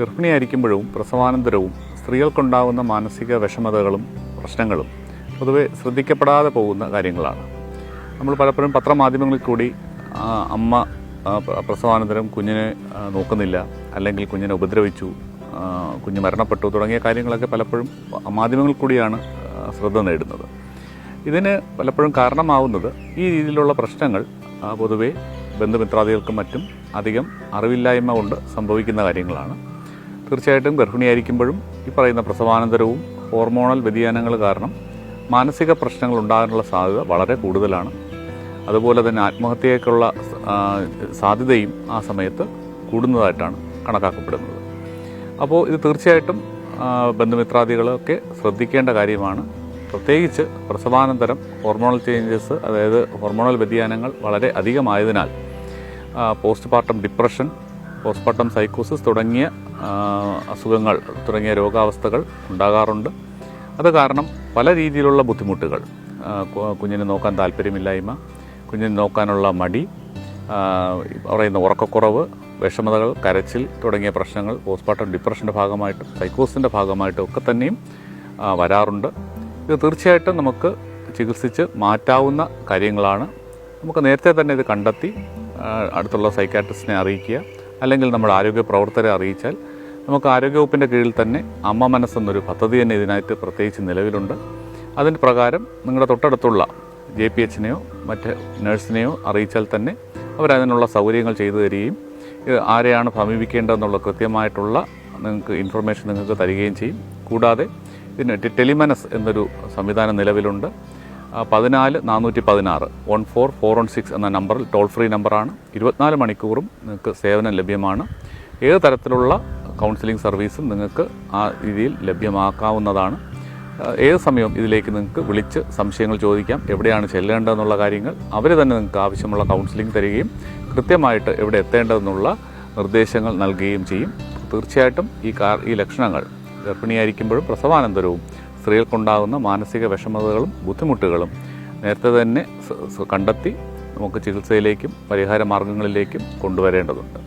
ഗർഭിണിയായിരിക്കുമ്പോഴും പ്രസവാനന്തരവും സ്ത്രീകൾക്കുണ്ടാകുന്ന മാനസിക വിഷമതകളും പ്രശ്നങ്ങളും പൊതുവെ ശ്രദ്ധിക്കപ്പെടാതെ പോകുന്ന കാര്യങ്ങളാണ്. നമ്മൾ പലപ്പോഴും പത്രമാധ്യമങ്ങളിൽ കൂടി അമ്മ പ്രസവാനന്തരം കുഞ്ഞിനെ നോക്കുന്നില്ല അല്ലെങ്കിൽ കുഞ്ഞിനെ ഉപദ്രവിച്ചു കുഞ്ഞ് മരണപ്പെട്ടു തുടങ്ങിയ കാര്യങ്ങളൊക്കെ പലപ്പോഴും മാധ്യമങ്ങളിൽ കൂടിയാണ് ശ്രദ്ധ നേടുന്നത്. ഇതിന് പലപ്പോഴും കാരണമാവുന്നത് ഈ രീതിയിലുള്ള പ്രശ്നങ്ങൾ പൊതുവെ ബന്ധുമിത്രാദികൾക്കും മറ്റും അധികം അറിവില്ലായ്മ കൊണ്ട് സംഭവിക്കുന്ന കാര്യങ്ങളാണ്. തീർച്ചയായിട്ടും ഗർഭിണിയായിരിക്കുമ്പോഴും ഈ പറയുന്ന പ്രസവാനന്തരവും ഹോർമോണൽ വ്യതിയാനങ്ങൾ കാരണം മാനസിക പ്രശ്നങ്ങൾ ഉണ്ടാകാനുള്ള സാധ്യത വളരെ കൂടുതലാണ്. അതുപോലെ തന്നെ ആത്മഹത്യയ്ക്കുള്ള സാധ്യതയും ആ സമയത്ത് കൂടുന്നതായിട്ടാണ് കണക്കാക്കപ്പെടുന്നത്. അപ്പോൾ ഇത് തീർച്ചയായിട്ടും ബന്ധുമിത്രാദികളൊക്കെ ശ്രദ്ധിക്കേണ്ട കാര്യമാണ്. പ്രത്യേകിച്ച് പ്രസവാനന്തരം ഹോർമോണൽ ചേഞ്ചസ് അതായത് ഹോർമോണൽ വ്യതിയാനങ്ങൾ വളരെ അധികമായതിനാൽ ആ, post partum depression post partum സൈക്കോസിസ് തുടങ്ങിയ അസുഖങ്ങൾ തുടങ്ങിയ രോഗാവസ്ഥകൾ ഉണ്ടാകാറുണ്ട്. അത് കാരണം പല രീതിയിലുള്ള ബുദ്ധിമുട്ടുകൾ. കുഞ്ഞിനെ നോക്കാൻ താല്പര്യമില്ലായ്മ കുഞ്ഞിനെ നോക്കാനുള്ള മടി പറയുന്ന ഉറക്കക്കുറവ് വിഷമതകൾ കരച്ചിൽ തുടങ്ങിയ പ്രശ്നങ്ങൾ പോസ്റ്റ്മോർട്ടം ഡിപ്രഷന്റെ ഭാഗമായിട്ടും സൈക്കോസിന്റെ ഭാഗമായിട്ടും ഒക്കെ തന്നെയും വരാറുണ്ട്. ഇത് തീർച്ചയായിട്ടും നമുക്ക് ചികിത്സിച്ച് മാറ്റാവുന്ന കാര്യങ്ങളാണ്. നമുക്ക് നേരത്തെ തന്നെ ഇത് കണ്ടെത്തി അടുത്തുള്ള സൈക്കാട്രിസ്റ്റിനെ അറിയിക്കുക. അല്ലെങ്കിൽ നമ്മൾ ആരോഗ്യ പ്രവർത്തകരെ അറിയിച്ചാൽ നമുക്ക് ആരോഗ്യവകുപ്പിന്റെ കീഴിൽ തന്നെ അമ്മ മനസ്സെന്നൊരു പദ്ധതി തന്നെ ഇതിനായിട്ട് പ്രത്യേകിച്ച് നിലവിലുണ്ട്. അതിന് പ്രകാരം നിങ്ങളുടെ തൊട്ടടുത്തുള്ള ജെ പി എച്ചിനെയോ മറ്റ് നഴ്സിനെയോ അറിയിച്ചാൽ തന്നെ അവരതിനുള്ള സൗകര്യങ്ങൾ ചെയ്തു തരികയും ആരെയാണ് സമീപിക്കേണ്ടതെന്നുള്ള കൃത്യമായിട്ടുള്ള നിങ്ങൾക്ക് ഇൻഫർമേഷൻ നിങ്ങൾക്ക് തരികയും ചെയ്യും. കൂടാതെ ഇതിന് ടെലിമനസ് എന്നൊരു സംവിധാനം നിലവിലുണ്ട്. പതിനാല് നാനൂറ്റി പതിനാറ്. One four four one six എന്ന നമ്പറിൽ ടോൾ ഫ്രീ നമ്പറാണ്. ഇരുപത്തിനാല് മണിക്കൂറും നിങ്ങൾക്ക് സേവനം ലഭ്യമാണ്. ഏത് തരത്തിലുള്ള കൗൺസിലിംഗ് സർവീസും നിങ്ങൾക്ക് ആ രീതിയിൽ ലഭ്യമാക്കാവുന്നതാണ്. ഏത് സമയവും ഇതിലേക്ക് നിങ്ങൾക്ക് വിളിച്ച് സംശയങ്ങൾ ചോദിക്കാം എവിടെയാണ് ചെല്ലേണ്ടതെന്നുള്ള കാര്യങ്ങൾ അവർ തന്നെ നിങ്ങൾക്ക് ആവശ്യമുള്ള കൗൺസിലിംഗ് തരികയും കൃത്യമായിട്ട് എവിടെ എത്തേണ്ടതെന്നുള്ള നിർദ്ദേശങ്ങൾ നൽകുകയും ചെയ്യും. തീർച്ചയായിട്ടും ഈ കാർ ഈ ലക്ഷണങ്ങൾ ഗർഭിണിയായിരിക്കുമ്പോഴും പ്രസവാനന്തരവും സ്ത്രീകൾക്കുണ്ടാകുന്ന മാനസിക വിഷമതകളും ബുദ്ധിമുട്ടുകളും നേരത്തെ തന്നെ കണ്ടെത്തി നമുക്ക് ചികിത്സയിലേക്കും പരിഹാര മാർഗങ്ങളിലേക്കും കൊണ്ടുവരേണ്ടതുണ്ട്.